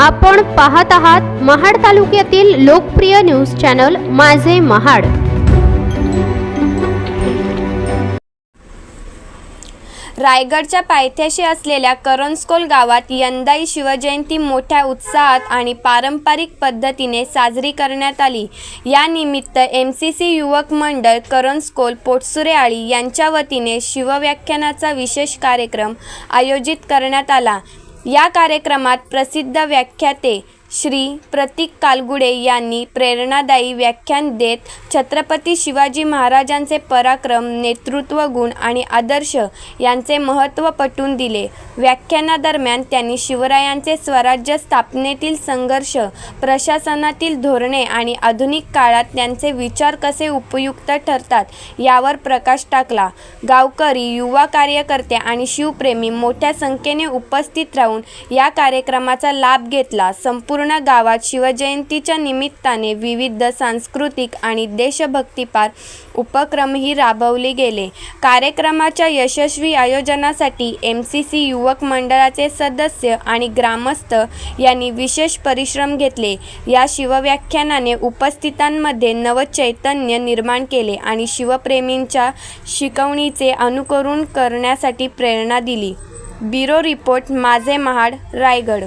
आपण पाहत आहात महाड तालुक्यातील लोकप्रिय न्यूज चॅनल माझे महाड. रायगडच्या पायथ्याशी असलेल्या करंजकोल गावात यंदाही शिवजयंती मोठ्या उत्साहात आणि पारंपरिक पद्धतीने साजरी करण्यात आली. यानिमित्त एम सी सी युवक मंडळ करंजकोल पोटसुरे आळी यांच्या वतीने शिवव्याख्यानाचा विशेष कार्यक्रम आयोजित करण्यात आला. या कार्यक्रमात प्रसिद्ध व्याख्याते श्री प्रतीक कालगुडे यांनी प्रेरणादायी व्याख्यान देत छत्रपती शिवाजी महाराजांचे पराक्रम नेतृत्व गुण आणि आदर्श यांचे महत्त्व पटवून दिले. व्याख्यानादरम्यान त्यांनी शिवरायांचे स्वराज्य स्थापनेतील संघर्ष प्रशासनातील धोरणे आणि आधुनिक काळात त्यांचे विचार कसे उपयुक्त ठरतात यावर प्रकाश टाकला. गावकरी युवा कार्यकर्ते आणि शिवप्रेमी मोठ्या संख्येने उपस्थित राहून या कार्यक्रमाचा लाभ घेतला. संपूर्ण संपूर्ण गावात शिवजयंतीच्या निमित्ताने विविध सांस्कृतिक आणि देशभक्तीपार उपक्रमही राबवले गेले. कार्यक्रमाच्या यशस्वी आयोजनासाठी एम सी सी युवक मंडळाचे सदस्य आणि ग्रामस्थ यांनी विशेष परिश्रम घेतले. या शिवव्याख्यानाने उपस्थितांमध्ये नवचैतन्य निर्माण केले आणि शिवप्रेमींच्या शिकवणीचे अनुकरण करण्यासाठी प्रेरणा दिली. ब्युरो रिपोर्ट माझे महाड रायगड.